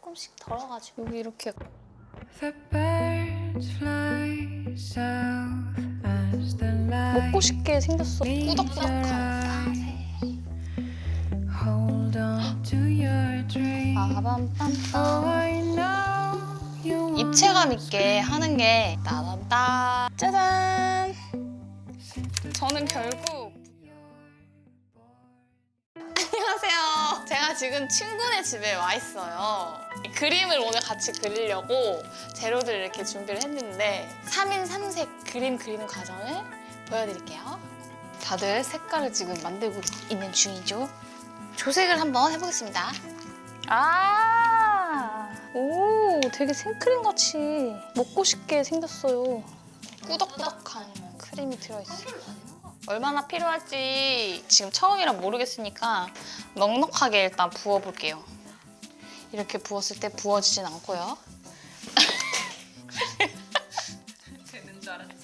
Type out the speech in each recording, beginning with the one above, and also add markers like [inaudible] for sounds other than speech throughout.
조금씩 덜어가지고 여기 이렇게 먹고 싶게 생겼어. 꾸덕꾸덕한 eyes. Hold on to your dream. Oh, 빠밤빰빰. I know you want 입체감 있게 하는 게 따단따 짜잔. 저는 결국 안녕하세요. 제가 지금 친구네 집에 와 있어요. 이 그림을 오늘 같이 그리려고 재료들을 이렇게 준비를 했는데 3인 3색 그림 그리는 과정을 보여드릴게요. 다들 색깔을 지금 만들고 있는 중이죠. 조색을 한번 해보겠습니다. 아, 오, 되게 생크림 같이 먹고 싶게 생겼어요. 꾸덕꾸덕한 크림이 들어있어요. 얼마나 필요할지 지금 처음이라 모르겠으니까 넉넉하게 일단 부어볼게요. 이렇게 부었을 때 부어지진 않고요. 되는 줄 알았지.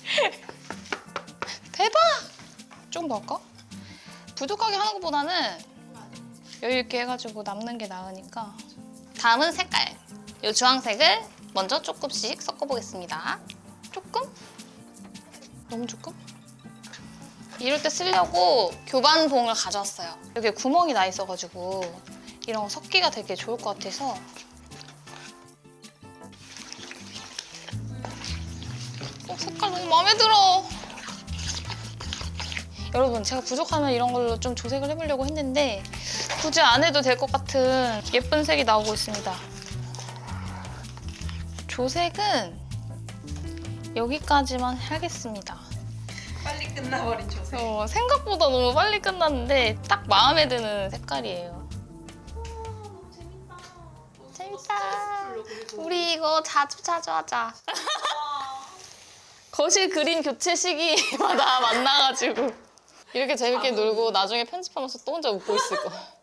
대박! 좀 넣을까? 부족하게 하는 것보다는 여유 있게 해가지고 남는 게 나으니까 다음은 색깔 이 주황색을 먼저 조금씩 섞어보겠습니다 조금? 너무 조금? 이럴 때 쓰려고 교반봉을 가져왔어요 여기 구멍이 나 있어가지고 이런 거 섞기가 되게 좋을 것 같아서 어, 색깔 너무 마음에 들어 여러분 제가 부족하면 이런 걸로 좀 조색을 해보려고 했는데 굳이 안 해도 될 것 같은 예쁜 색이 나오고 있습니다. 조색은 여기까지만 하겠습니다. 끝나버린 조세. 어, 생각보다 너무 빨리 끝났는데 딱 마음에 드는 색깔이에요. 재밌다. 우리 이거 자주 자주 하자. [laughs] 거실 그림 교체 시기마다 [laughs] 만나가지고 이렇게 재밌게 놀고 나중에 편집하면서 또 혼자 웃고 있을 거야.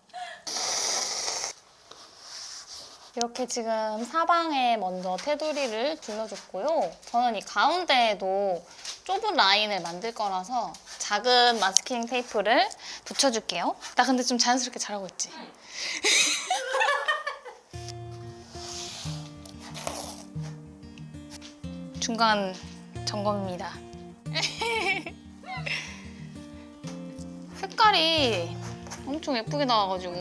이렇게 지금 사방에 먼저 테두리를 둘러줬고요. 저는 이 가운데에도 좁은 라인을 만들 거라서 작은 마스킹 테이프를 붙여줄게요. 나 근데 좀 자연스럽게 잘하고 있지? [laughs] 중간 점검입니다. [laughs] 색깔이 엄청 예쁘게 나와가지고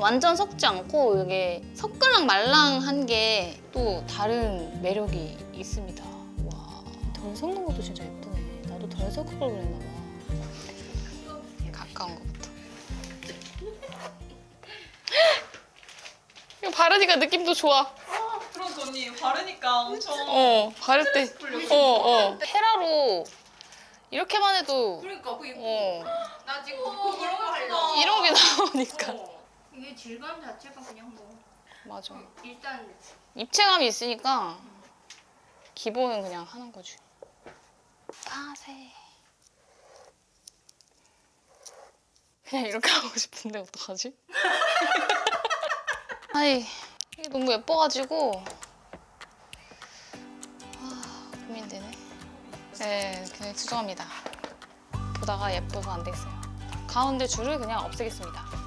완전 섞지 않고 이게 섞을랑 말랑한 게 또 다른 매력이 있습니다. 와, 덜 섞는 것도 진짜 예쁘네. 나도 덜 섞을 걸 그랬나 봐. 가까운 것부터. [laughs] 이거 바르니까 느낌도 좋아. 그런 언니 바르니까 엄청. 어, 바를 때. 어, 어. 헤라로 이렇게만 해도 그러니까 그 어, 나 지금 그런 거 하려고. 이런 게 나오니까. 이게 질감 자체가 그냥 뭐 맞아. 일단 입체감이 있으니까 기본은 그냥 하는 거지. 파세. 그냥 이렇게 [laughs] 하고 싶은데 어떡하지? [laughs] 아이 이게 너무 예뻐가지고 아 고민되네. 네, 그냥 수정합니다. 보다가 예뻐서 안 되겠어요. 가운데 줄을 그냥 없애겠습니다.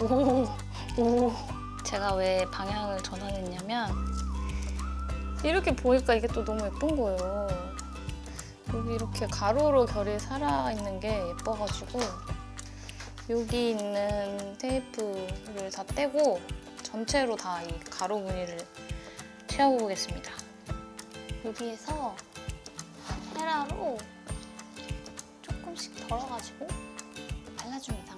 오, 오. 제가 왜 방향을 전환했냐면 이렇게 보니까 이게 또 너무 예쁜 거예요. 여기 이렇게 가로로 결이 살아있는 게 예뻐가지고 여기 있는 테이프를 다 떼고 전체로 다 이 가로 무늬를 채워보겠습니다. 여기에서 헤라로 조금씩 덜어가지고 발라줍니다.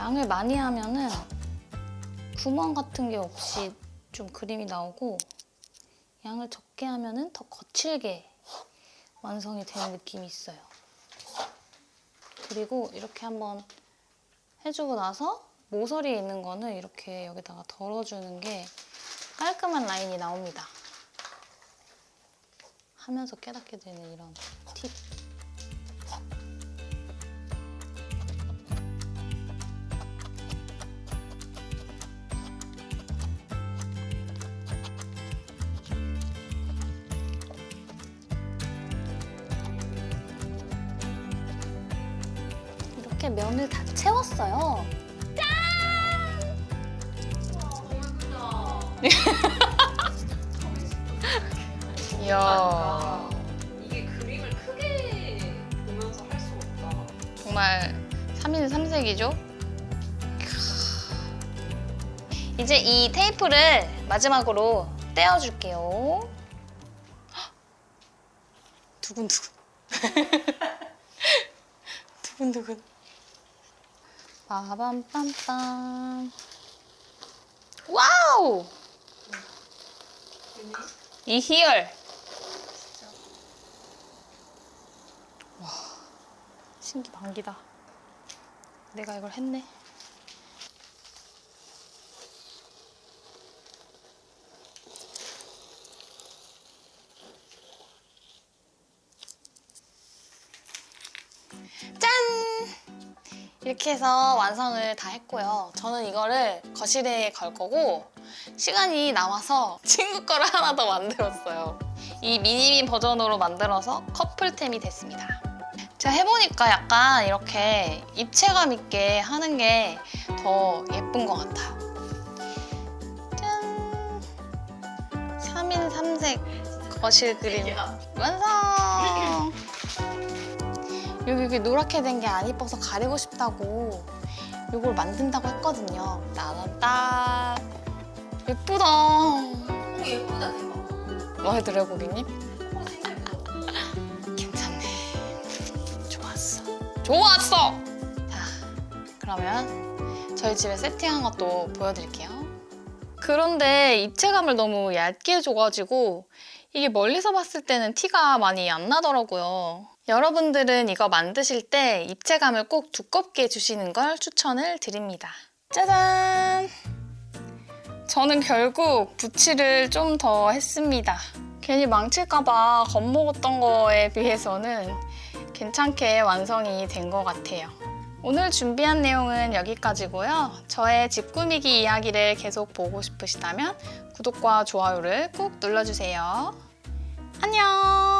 양을 많이 하면은 구멍 같은 게 없이 좀 그림이 나오고 양을 적게 하면은 더 거칠게 완성이 되는 느낌이 있어요. 그리고 이렇게 한번 해주고 나서 모서리에 있는 거는 이렇게 여기다가 덜어주는 게 깔끔한 라인이 나옵니다. 하면서 깨닫게 되는 이런 팁. 이렇게 면을 다 채웠어요. 이야. 이게 그림을 크게 보면서 할수 없다. 정말 3인 3색이죠? 이제 이 테이프를 마지막으로 떼어줄게요. 헉! [gasps] 두근두근. [laughs] 두근두근. 빠밤빰빰. 와우! 이 희열. 와, 신기 반기다. 내가 이걸 했네. 짠! 이렇게 해서 완성을 다 했고요. 저는 이거를 거실에 걸 거고 시간이 남아서 친구 거를 하나 더 만들었어요. 이 미니민 버전으로 만들어서 커플템이 됐습니다. 제가 해보니까 약간 이렇게 입체감 있게 하는 게 더 예쁜 것 같아요. 짠! 3인 3색 거실 그림 완성! 여기 이게 노랗게 된 게 안 이뻐서 가리고 싶다고 이걸 만든다고 했거든요. 나눴다. 예쁘다. 오 예쁘다 대박. 마음에 들어요, 고객님? 오 진짜 예쁘다. [laughs] 괜찮네. 좋았어. 좋았어! 자, 그러면 저희 집에 세팅한 것도 보여드릴게요. 그런데 입체감을 너무 얇게 줘가지고 이게 멀리서 봤을 때는 티가 많이 안 나더라고요. 여러분들은 이거 만드실 때 입체감을 꼭 두껍게 주시는 걸 추천을 드립니다. 짜잔! 저는 결국 붓칠을 좀더 했습니다. 괜히 망칠까봐 겁먹었던 거에 비해서는 괜찮게 완성이 된 것 같아요. 오늘 준비한 내용은 여기까지고요. 저의 집 꾸미기 이야기를 계속 보고 싶으시다면 구독과 좋아요를 꾹 눌러주세요. 안녕!